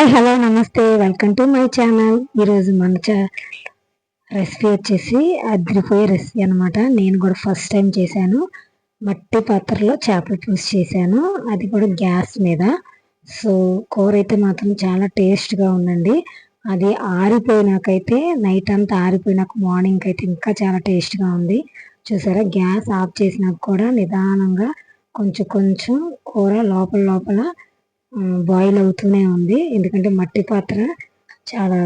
Hi hello నమస్తే. Welcome to my channel. ఈరోజు మన చా రెసిపీ వచ్చేసి అద్రిపోయే రెసిపీ అనమాట నేను కూడా ఫస్ట్ టైం చేశాను. మట్టి పాత్రలో చేపల పులుసు చేశాను. అది కూడా గ్యాస్ మీద. సో కూర అయితే మాత్రం చాలా టేస్ట్గా ఉందండి. అది ఆరిపోయినాకైతే నైట్ అంతా ఆరిపోయినాక మార్నింగ్ అయితే ఇంకా చాలా టేస్ట్గా ఉంది. చూసారా? గ్యాస్ ఆఫ్ చేసినాక కూడా నిదానంగా కొంచెం కొంచెం కూర లోపల లోపల బాయిల్ అవుతూనే ఉంది. ఎందుకంటే మట్టి పాత్ర చాలా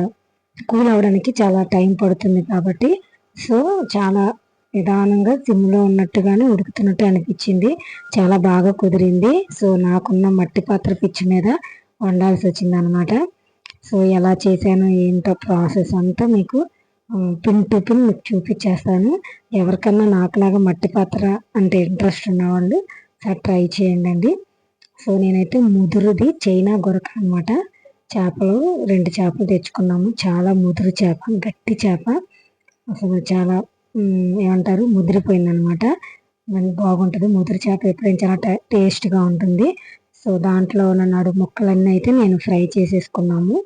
కూల్ అవడానికి చాలా టైం పడుతుంది కాబట్టి. సో చాలా నిదానంగా సిమ్లో ఉన్నట్టుగానే ఉడుకుతున్నట్టు అనిపించింది. చాలా బాగా కుదిరింది. సో నాకున్న మట్టి పాత్ర పిచ్చి మీద వండాల్సి వచ్చింది అనమాట సో ఎలా చేశాను ఏంటో ప్రాసెస్ అంతా మీకు పిన్ టు పిన్ మీకు చూపించేస్తాను. ఎవరికన్నా నాకులాగా మట్టి పాత్ర అంటే ఇంట్రెస్ట్ ఉన్నవాళ్ళు సార్ ట్రై చేయండి సో నేనైతే ముదురుది చైనా గొరక అనమాట చేపలు రెండు చేపలు తెచ్చుకున్నాము. చాలా ముదురు చేప గట్టి చేప. అసలు చాలా ఏమంటారు ముదిరిపోయింది అనమాట బాగుంటుంది. ముదురు చేప ఎప్పుడైనా చాలా టేస్ట్గా ఉంటుంది. సో దాంట్లో ఉన్న నడు ముక్కలన్నీ అయితే నేను ఫ్రై చేసేసుకున్నాము.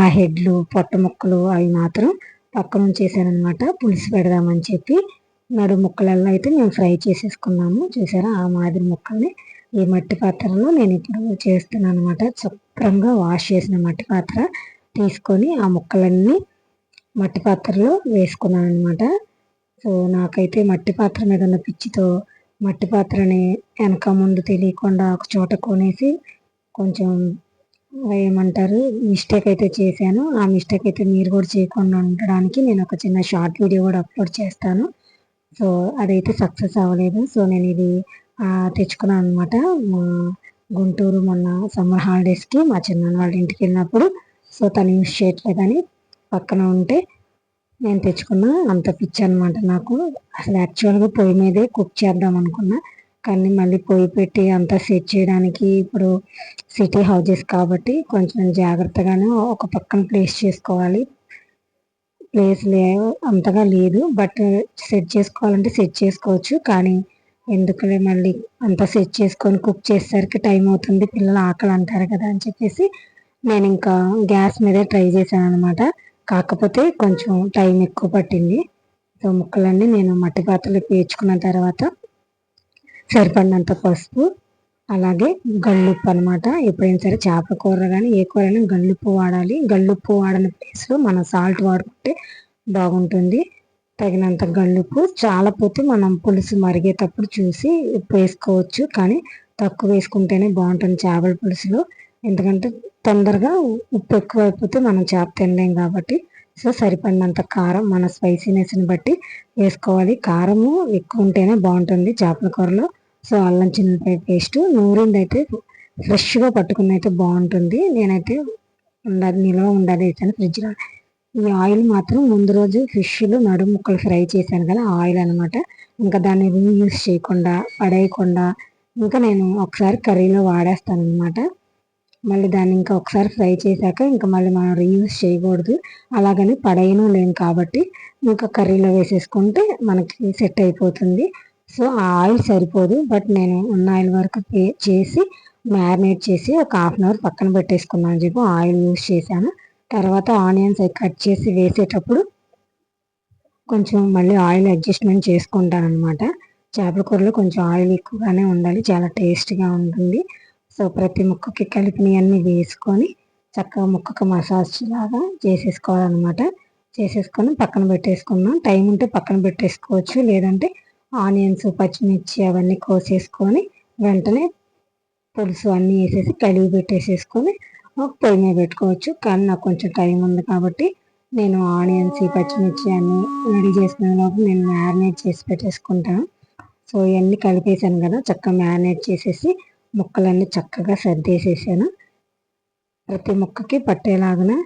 ఆ హెడ్లు పొట్ట ముక్కలు అవి మాత్రం పక్కన ఉంచేసాను పులుసు పెడదామని చెప్పి నడు ముక్కలల్లో అయితే మేము ఫ్రై చేసేసుకున్నాము. చూసారా? ఆ మాదిరి ముక్కల్ని ఈ మట్టి పాత్రలో నేను ఇప్పుడు చేస్తున్నాను అనమాట శుభ్రంగా వాష్ చేసిన మట్టి పాత్ర తీసుకొని ఆ ముక్కలన్నీ మట్టి పాత్రలో వేసుకున్నాను అనమాట సో నాకైతే మట్టి పాత్ర మీద ఉన్న పిచ్చితో మట్టి పాత్రని వెనక ముందు తెలియకుండా ఒక చోట కొనేసి కొంచెం ఏమంటారు మిస్టేక్ అయితే చేశాను. ఆ మిస్టేక్ అయితే మీరు కూడా చేయకుండా ఉండడానికి నేను ఒక చిన్న షార్ట్ వీడియో కూడా అప్లోడ్ చేస్తాను. సో అదైతే సక్సెస్ అవ్వలేదు. సో నేను ఇది తెచ్చుకున్నాను అనమాట మా గుంటూరు మొన్న సమ్మర్ హాలిడేస్కి మా చిన్నాన్న వాళ్ళ ఇంటికి వెళ్ళినప్పుడు. సో తను యూస్ చేయట్లేదని పక్కన ఉంటే నేను తెచ్చుకున్న అంత పిచ్చి అనమాట నాకు. అసలు యాక్చువల్గా పొయ్యి మీదే కుక్ చేద్దాం అనుకున్నా. కానీ మళ్ళీ పొయ్యి పెట్టి అంతా సెట్ చేయడానికి ఇప్పుడు సిటీ హౌజెస్ కాబట్టి కొంచెం జాగ్రత్తగానే ఒక పక్కన ప్లేస్ చేసుకోవాలి. ప్లేస్ లే అంతగా లేదు. బట్ సెట్ చేసుకోవాలంటే సెట్ చేసుకోవచ్చు. కానీ ఎందుకులే మళ్ళీ? అంతా సెట్ చేసుకొని కుక్ చేసేసరికి టైం అవుతుంది. పిల్లలు ఆకలి అంటారు కదా అని చెప్పేసి నేను ఇంకా గ్యాస్ మీదే ట్రై చేశాను అనమాట కాకపోతే కొంచెం టైం ఎక్కువ పట్టింది. సో ముక్కలన్నీ నేను మట్టి పాత్రలో పేర్చుకున్న తర్వాత సరిపడినంత పసుపు అలాగే గల్లుప్పు అనమాట ఎప్పుడైనా సరే చేప కూర కానీ ఏ కూర అయినా గల్లుప్పు వాడాలి. గల్లుప్పు వాడని ప్లేస్లో మనం సాల్ట్ వాడుకుంటే బాగుంటుంది. తగినంత గల్లుపు చాలా పోతే మనం పులుసు మరిగేటప్పుడు చూసి ఉప్పు వేసుకోవచ్చు. కానీ తక్కువ వేసుకుంటేనే బాగుంటుంది చేపల పులుసులో. ఎందుకంటే తొందరగా ఉప్పు ఎక్కువ అయిపోతే మనం చేప తినలేం కాబట్టి. సో సరిపడినంత కారం మన స్పైసీనెస్ని బట్టి వేసుకోవాలి. కారము ఎక్కువ ఉంటేనే బాగుంటుంది చేపల కూరలో. సో అల్లం చిన్నపాయ పేస్ట్ నూరింది అయితే ఫ్రెష్గా పట్టుకుని అయితే బాగుంటుంది. నేనైతే ఉండాలి నిల్వ ఉండాలి వేసాను ఫ్రిడ్జ్లో. ఈ ఆయిల్ మాత్రం ముందు రోజు ఫిష్లు నడుము ముక్కలు ఫ్రై చేశాను కదా ఆయిల్ అనమాట ఇంకా దాన్ని రీయూస్ చేయకుండా పడేయకుండా ఇంకా నేను ఒకసారి కర్రీలో వాడేస్తాను అనమాట మళ్ళీ దాన్ని ఇంకా ఒకసారి ఫ్రై చేశాక ఇంకా మళ్ళీ మనం రీయూస్ చేయకూడదు. అలాగని పడేయను లేం కాబట్టి ఇంకా కర్రీలో వేసేసుకుంటే మనకి సెట్ అయిపోతుంది. సో ఆ ఆయిల్ సరిపోదు. బట్ నేను ఉన్న ఆయిల్ వరకు చేసి మ్యారినేట్ చేసి ఒక హాఫ్ అన్ అవర్ పక్కన పెట్టేసుకున్నాను చెప్పి ఆయిల్ యూస్ చేశాను. తర్వాత ఆనియన్స్ కట్ చేసి వేసేటప్పుడు కొంచెం మళ్ళీ ఆయిల్ అడ్జస్ట్మెంట్ చేసుకుంటాను అనమాట చేపల కూరలో కొంచెం ఆయిల్ ఎక్కువగానే ఉండాలి చాలా టేస్ట్గా ఉంటుంది. సో ప్రతి ముక్కకి కలిపినవన్నీ వేసుకొని చక్కగా ముక్కకు మసాజ్ లాగా చేసేసుకోవాలన్నమాట. చేసేసుకొని పక్కన పెట్టేసుకున్నాం టైం ఉంటే పక్కన పెట్టేసుకోవచ్చు. లేదంటే ఆనియన్స్ పచ్చిమిర్చి అవన్నీ కోసేసుకొని వెంటనే పులుసు అన్నీ వేసేసి కలిగి పెట్టేసేసుకొని పొయ్యి మీద పెట్టుకోవచ్చు. కానీ నాకు కొంచెం టైం ఉంది కాబట్టి నేను ఆనియన్స్ పచ్చిమిర్చి అన్ని రెడీ చేసిన లోపు నేను మ్యారినేట్ చేసి పెట్టేసుకుంటాను. సో ఇవన్నీ కలిపేసాను కదా చక్కగా మ్యారినేట్ చేసేసి ముక్కలన్నీ చక్కగా సర్దేసేసాను. ప్రతి ముక్కకి పట్టేలాగా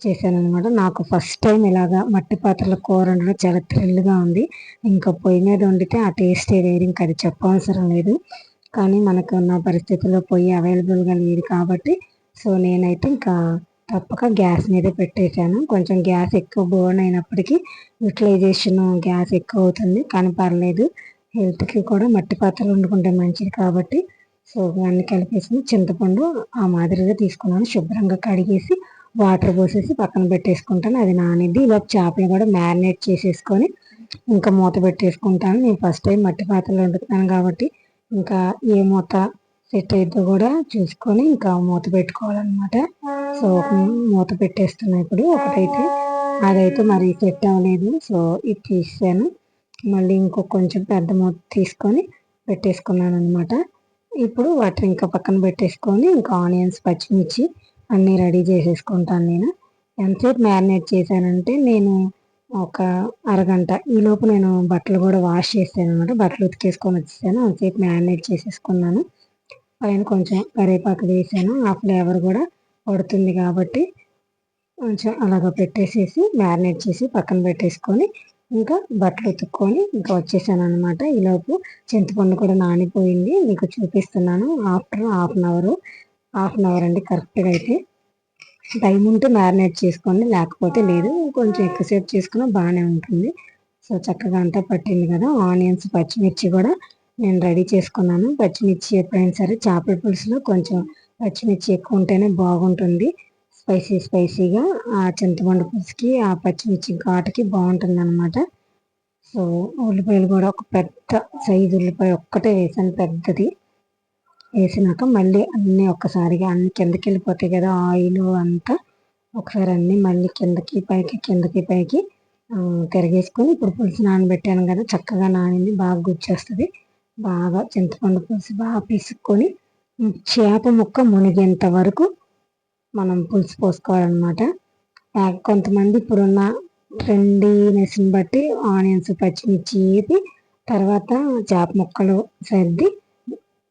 చేశాను అనమాట నాకు ఫస్ట్ టైం ఇలాగా మట్టి పాత్రల కూర వండడం చాలా థ్రిల్గా ఉంది. ఇంకా పొయ్యి మీద వండితే ఆ టేస్ట్ వేరు ఇంకా అది చెప్పవసరం లేదు. కానీ మనకు ఉన్న పరిస్థితుల్లో పొయ్యి అవైలబుల్గా లేదు కాబట్టి సో నేనైతే ఇంకా తప్పక గ్యాస్ మీద పెట్టేశాను. కొంచెం గ్యాస్ ఎక్కువ బోర్న్ అయినప్పటికీ యూటిలైజేషన్ గ్యాస్ ఎక్కువ అవుతుంది. కానీ పర్లేదు హెల్త్కి కూడా మట్టి పాత్రలు వండుకుంటే మంచిది కాబట్టి. సో అన్ని కలిపేసి చింతపండు ఆ మాదిరిగా తీసుకున్నాను. శుభ్రంగా కడిగేసి వాటర్ పోసేసి పక్కన పెట్టేసుకుంటాను. అది నానిద్ది. ఇలా చేపలు కూడా మ్యారినేట్ చేసేసుకొని ఇంకా మూత పెట్టేసుకుంటాను. నేను ఫస్ట్ టైం మట్టి పాత్రలు వండుతున్నాను కాబట్టి ఇంకా ఏ మూత సెట్ అయితే కూడా చూసుకొని ఇంకా మూత పెట్టుకోవాలన్నమాట. సో మూత పెట్టేస్తున్నాను ఇప్పుడు ఒకటైతే. అదైతే మరి సెట్ అవ్వలేదు. సో ఇది తీసాను. మళ్ళీ ఇంకో కొంచెం పెద్ద మూత తీసుకొని పెట్టేసుకున్నాను అనమాట ఇప్పుడు వాటర్ ఇంకా పక్కన పెట్టేసుకొని ఇంకా ఆనియన్స్ పచ్చిమిర్చి అన్నీ రెడీ చేసేసుకుంటాను నేను. ఎంతసేపు మ్యారినేట్ చేశానంటే నేను ఒక అరగంట ఈలోపు నేను బట్టలు కూడా వాష్ చేశాను అనమాట బట్టలు ఉతికేసుకొని వచ్చేసాను. అంతసేపు మ్యారినేట్ చేసేసుకున్నాను. పైన కొంచెం కరివేపాకు వేసాను. ఆ ఫ్లేవర్ కూడా పడుతుంది కాబట్టి కొంచెం అలాగ పెట్టేసేసి మ్యారినేట్ చేసి పక్కన పెట్టేసుకొని ఇంకా బట్టలు ఉతుక్కొని ఇంకా వచ్చేసాను అనమాట ఈలోపు చింతపండు కూడా నానిపోయింది. మీకు చూపిస్తున్నాను. After half an hour half an hour అండి కరెక్ట్గా అయితే. టైం ఉంటే మ్యారినేట్ చేసుకోండి లేకపోతే లేదు. కొంచెం ఎక్కువసేపు చేసుకున్నా బాగానే ఉంటుంది. సో చక్కగా అంతా పట్టింది కదా. ఆనియన్స్ పచ్చిమిర్చి కూడా నేను రెడీ చేసుకున్నాను. పచ్చిమిర్చి ఎప్పుడైనా సరే చేపల పులుసులో కొంచెం పచ్చిమిర్చి ఎక్కువ ఉంటేనే బాగుంటుంది. స్పైసీ స్పైసీగా ఆ చింతపండు పులుసుకి ఆ పచ్చిమిర్చి ఘాటుకి బాగుంటుంది అనమాట సో ఉల్లిపాయలు కూడా ఒక పెద్ద సైజు ఉల్లిపాయ ఒక్కటే వేసాను పెద్దది. వేసినాక మళ్ళీ అన్నీ ఒక్కసారిగా అన్ని కిందకి వెళ్ళిపోతాయి కదా ఆయిల్ అంతా. ఒకసారి అన్నీ మళ్ళీ కిందకి పైకి కిందకి పైకి తిరిగేసుకొని ఇప్పుడు పులుసు నానబెట్టాను కదా చక్కగా నానింది బాగా గుచ్చేస్తుంది. బాగా చింతపండు పులుసు బాగా పిసుక్కొని చేప ముక్క మునిగేంత వరకు మనం పులుసు పోసుకోవాలన్నమాట. కొంతమంది ఇప్పుడున్న ట్రెండీనెస్ని బట్టి ఆనియన్స్ పచ్చిమిర్చి వేపి తర్వాత చేప ముక్కలు సర్ది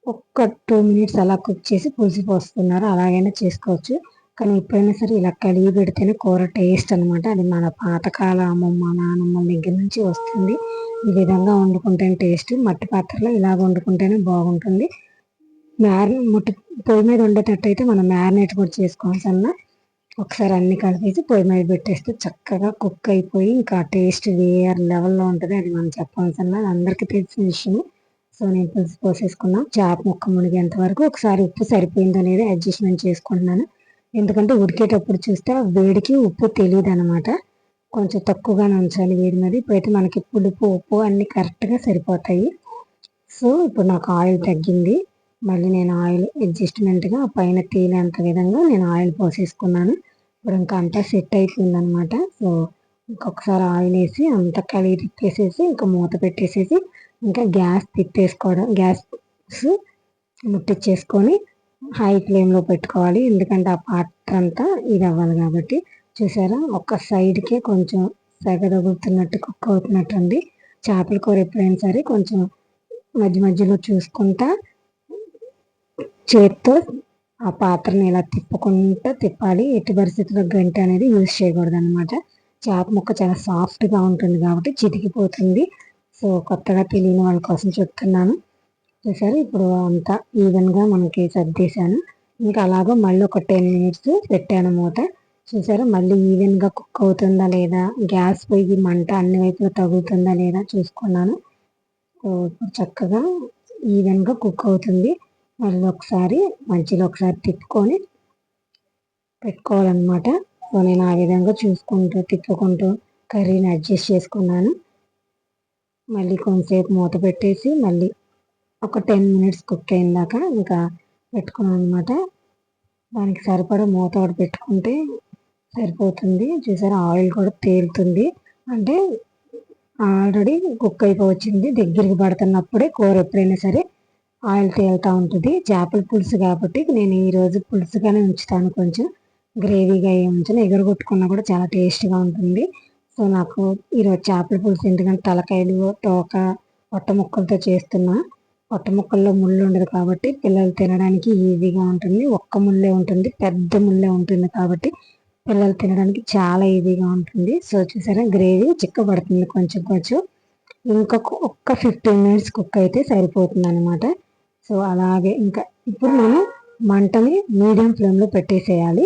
ఒక్క టూ మినిట్స్ అలా కుక్ చేసి పులుసు పోస్తున్నారు. అలాగైనా చేసుకోవచ్చు. కానీ ఎప్పుడైనా సరే ఇలా కలిగి పెడితేనే కూర టేస్ట్ అనమాట అది మన పాతకాల అమ్మమ్మ నానమ్మ దగ్గర నుంచి వస్తుంది. ఈ విధంగా వండుకుంటేనే టేస్ట్ మట్టి పాత్రలో ఇలా వండుకుంటేనే బాగుంటుంది. మ్యారి ముట్టి పొయ్యి మీద వండేటట్టయితే మనం మ్యారినేట్ కూడా చేసుకోవాల్సిన ఒకసారి అన్ని కలిపేసి పొయ్యి మీద పెట్టేస్తే చక్కగా కుక్ అయిపోయి ఇంకా టేస్ట్ వేరే లెవెల్లో ఉంటుంది. అది మనం చెప్పాల్సిన అందరికీ తెలిసిన విషయం. సో నేను పులుసు పోసేసుకున్నాం చేప ముక్క మునిగేంత వరకు ఒకసారి ఉప్పు సరిపోయిందో అనేది అడ్జస్ట్మెంట్ చేసుకుంటున్నాను. ఎందుకంటే ఉడికేటప్పుడు చూస్తే వేడికి ఉప్పు తెలియదు అనమాట కొంచెం తక్కువగానే ఉంచాలి వేడి మీద ఇప్పుడైతే మనకి పులుపు ఉప్పు అన్నీ కరెక్ట్గా సరిపోతాయి. సో ఇప్పుడు నాకు ఆయిల్ తగ్గింది. మళ్ళీ నేను ఆయిల్ అడ్జస్ట్మెంట్గా పైన తేలేంత విధంగా నేను ఆయిల్ పోసేసుకున్నాను. ఇప్పుడు ఇంకా అంతా సెట్ అవుతుంది అనమాట సో ఇంకొకసారి ఆయిల్ వేసి అంతా కలిగి తిప్పేసేసి ఇంకా మూత పెట్టేసేసి ఇంకా గ్యాస్ తిప్పేసుకోవడం గ్యాస్ ముట్టించేసుకొని హై ఫ్లేమ్లో పెట్టుకోవాలి. ఎందుకంటే ఆ పాత్ర అంతా ఇది అవ్వాలి కాబట్టి. చూసారా? ఒక సైడ్కే కొంచెం సెగ తగులుతున్నట్టు కుక్ అవుతున్నట్టు ఉంది చేపల కూర ఎప్పుడైనా సరే కొంచెం మధ్య మధ్యలో చూసుకుంటా చేత్తో ఆ పాత్రని ఇలా తిప్పుకుంటూ తిప్పాలి. ఎట్టి పరిస్థితుల్లో గంట అనేది యూజ్ చేయకూడదు అనమాట చేప ముక్క చాలా సాఫ్ట్గా ఉంటుంది కాబట్టి చితికిపోతుంది. సో కొత్తగా తెలియని వాళ్ళ కోసం చెప్తున్నాను. చూసారు ఇప్పుడు అంతా ఈవెన్గా మనకి సర్దేశాను ఇంకా అలాగో మళ్ళీ ఒక టెన్ మినిట్స్ పెట్టాను మూత. చూసారు మళ్ళీ ఈవెన్గా కుక్ అవుతుందా లేదా గ్యాస్ పొయ్యి మంట అన్ని వైపులు తగులుతుందా లేదా చూసుకున్నాను. చక్కగా ఈవెన్గా కుక్ అవుతుంది. మళ్ళీ ఒకసారి మధ్యలో ఒకసారి తిప్పుకొని పెట్టుకోవాలన్నమాట. సో నేను ఆ విధంగా చూసుకుంటూ తిప్పుకుంటూ కర్రీని అడ్జస్ట్ చేసుకున్నాను. మళ్ళీ కొంతసేపు మూత పెట్టేసి మళ్ళీ ఒక టెన్ మినిట్స్ కుక్ అయిందాక ఇంకా పెట్టుకున్నాను అనమాట దానికి సరిపడా మూత ఒకటి పెట్టుకుంటే సరిపోతుంది. చూసారా? ఆయిల్ కూడా తేలుతుంది. అంటే ఆల్రెడీ కుక్ అయిపోవచ్చింది. దగ్గరికి పడుతున్నప్పుడే కూర ఎప్పుడైనా సరే ఆయిల్ తేలుతూ ఉంటుంది. చేపల పులుసు కాబట్టి నేను ఈరోజు పులుసుగానే ఉంచుతాను. కొంచెం గ్రేవీగా ఏమి ఉంచాను. ఎగరగొట్టుకున్నా కూడా చాలా టేస్ట్గా ఉంటుంది. సో నాకు ఈరోజు చేపల పులుసు ఎందుకంటే తలకాయలు తోక పొట్ట ముక్కలతో చేస్తున్నా. పొట్ట ముక్కల్లో ముళ్ళు ఉండదు కాబట్టి పిల్లలు తినడానికి ఈజీగా ఉంటుంది. ఒక్క ముళ్ళే ఉంటుంది. పెద్ద ముళ్ళే ఉంటుంది కాబట్టి పిల్లలు తినడానికి చాలా ఈజీగా ఉంటుంది. సో చూసారా గ్రేవీ చిక్కబడుతుంది కొంచెం కొంచెం. ఇంకొక ఒక్క ఫిఫ్టీన్ మినిట్స్ కుక్ అయితే సరిపోతుంది అనమాట సో అలాగే ఇంకా ఇప్పుడు మనం మంటని మీడియం ఫ్లేమ్లో పెట్టేసేయాలి.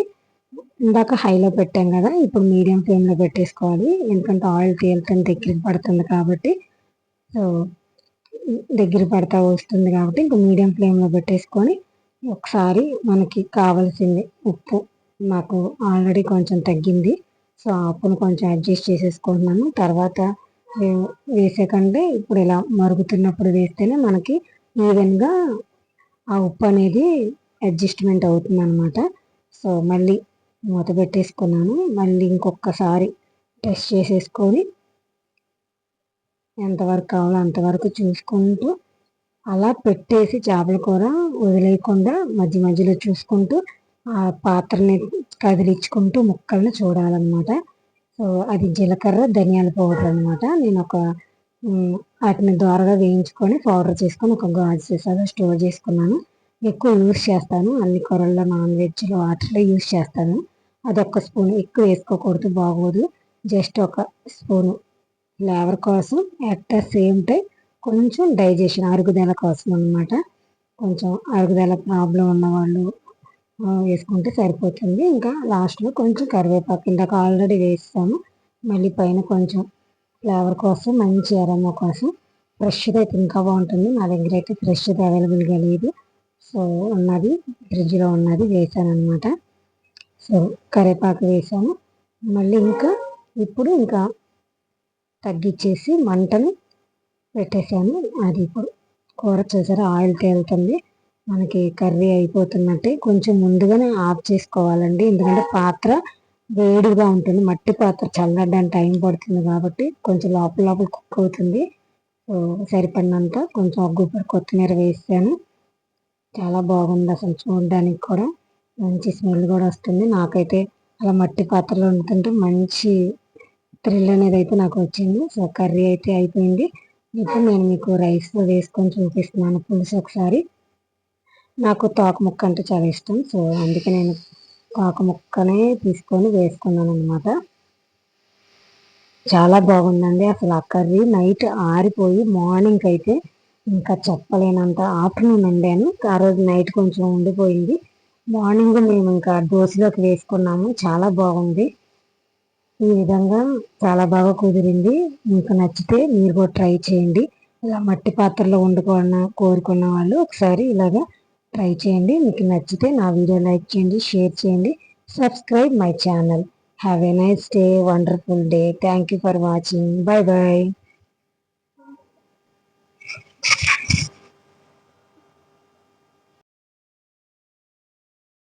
ఇందాక హైలో పెట్టాం కదా ఇప్పుడు మీడియం ఫ్లేమ్లో పెట్టేసుకోవాలి. ఎందుకంటే ఆయిల్ తేలితే దగ్గరికి పడుతుంది కాబట్టి. సో దగ్గర పడతా వస్తుంది కాబట్టి ఇంకా మీడియం ఫ్లేమ్లో పెట్టేసుకొని ఒకసారి మనకి కావాల్సింది ఉప్పు. నాకు ఆల్రెడీ కొంచెం తగ్గింది. సో ఆ ఉప్పును కొంచెం అడ్జస్ట్ చేసేసుకుంటున్నాను తర్వాత వేసే కంటే ఇప్పుడు ఇలా మరుగుతున్నప్పుడు వేస్తేనే మనకి ఈవెన్గా ఆ ఉప్పు అనేది అడ్జస్ట్మెంట్ అవుతుంది అనమాట సో మళ్ళీ మూత పెట్టేసుకున్నాను. మళ్ళీ ఇంకొకసారి టెస్ట్ చేసేసుకొని ఎంతవరకు కావాలో అంతవరకు చూసుకుంటూ అలా పెట్టేసి చేపల కూర వదిలేయకుండా మధ్య మధ్యలో చూసుకుంటూ ఆ పాత్రని కదిలించుకుంటూ ముక్కల్ని చూడాలన్నమాట. సో అది జీలకర్ర ధనియాల పౌడర్ అనమాట నేను ఒక వాటిని దోరగా వేయించుకొని పౌడర్ చేసుకొని ఒక గాజు సీసాలో స్టోర్ చేసుకున్నాను. ఎక్కువ యూస్ చేస్తాను. అన్ని కూరల్లో నాన్ వెజ్లో వాటిలో యూస్ చేస్తాను. అదొక స్పూన్. ఎక్కువ వేసుకోకూడదు బాగోదు. జస్ట్ ఒక స్పూను. ఫ్లేవర్ కోసం అట్ ద సేమ్ టైం కొంచెం డైజెషన్ అరుగుదల కోసం అనమాట కొంచెం అరుగుదల ప్రాబ్లం ఉన్నవాళ్ళు వేసుకుంటే సరిపోతుంది. ఇంకా లాస్ట్లో కొంచెం కరివేపాకు ఇందాక ఆల్రెడీ వేస్తాము మళ్ళీ పైన కొంచెం ఫ్లేవర్ కోసం మంచి అరమ్మ కోసం ఫ్రెష్గా అయితే ఇంకా బాగుంటుంది. నా దగ్గర అయితే ఫ్రెష్గా అవైలబుల్గా లేదు. సో ఉన్నది ఫ్రిడ్జ్లో ఉన్నది వేసాను అనమాట సో కరివేపాకు వేసాను మళ్ళీ ఇంకా ఇప్పుడు ఇంకా తగ్గించేసి మంటను పెట్టేసాను అది ఇప్పుడు కూర చూసారా ఆయిల్ తేలుతుంది. మనకి కర్రీ అయిపోతున్నట్టే కొంచెం ముందుగానే ఆఫ్ చేసుకోవాలండి. ఎందుకంటే పాత్ర వేడిగా ఉంటుంది. మట్టి పాత్ర చల్లడానికి టైం పడుతుంది కాబట్టి కొంచెం లోపల లోపల కుక్ అవుతుంది. సో సరిపడినంత కొంచెం గుబ్బరి కొత్తిమీర వేసాను. చాలా బాగుంది అసలు చూడడానికి కూడా. మంచి స్మెల్ కూడా వస్తుంది. నాకైతే అలా మట్టి పాత్రలో వండుతుంటే మంచి థ్రిల్ అనేది అయితే నాకు వచ్చింది. సో కర్రీ అయితే అయిపోయింది. ఇప్పుడు నేను మీకు రైస్లో వేసుకొని చూపిస్తున్నాను పులుసు ఒకసారి. నాకు తోక ముక్క అంటే చాలా ఇష్టం. సో అందుకే నేను తోక ముక్కనే తీసుకొని వేసుకున్నాను అనమాట చాలా బాగుందండి అసలు ఆ కర్రీ. నైట్ ఆరిపోయి మార్నింగ్ అయితే ఇంకా చెప్పలేనంత ఆఫ్టర్నూన్ వండాను. ఆ రోజు నైట్ కొంచెం ఉండిపోయింది. మార్నింగ్ మేము ఇంకా దోశలోకి వేసుకున్నాము. చాలా బాగుంది. ఈ విధంగా చాలా బాగా కుదిరింది. మీకు నచ్చితే మీరు కూడా ట్రై చేయండి. ఇలా మట్టి పాత్రలో వండుకున్న కోరుకున్న వాళ్ళు ఒకసారి ఇలాగా ట్రై చేయండి. మీకు నచ్చితే నా వీడియో లైక్ చేయండి షేర్ చేయండి. Subscribe my channel. Have a nice day wonderful day thank you for watching bye bye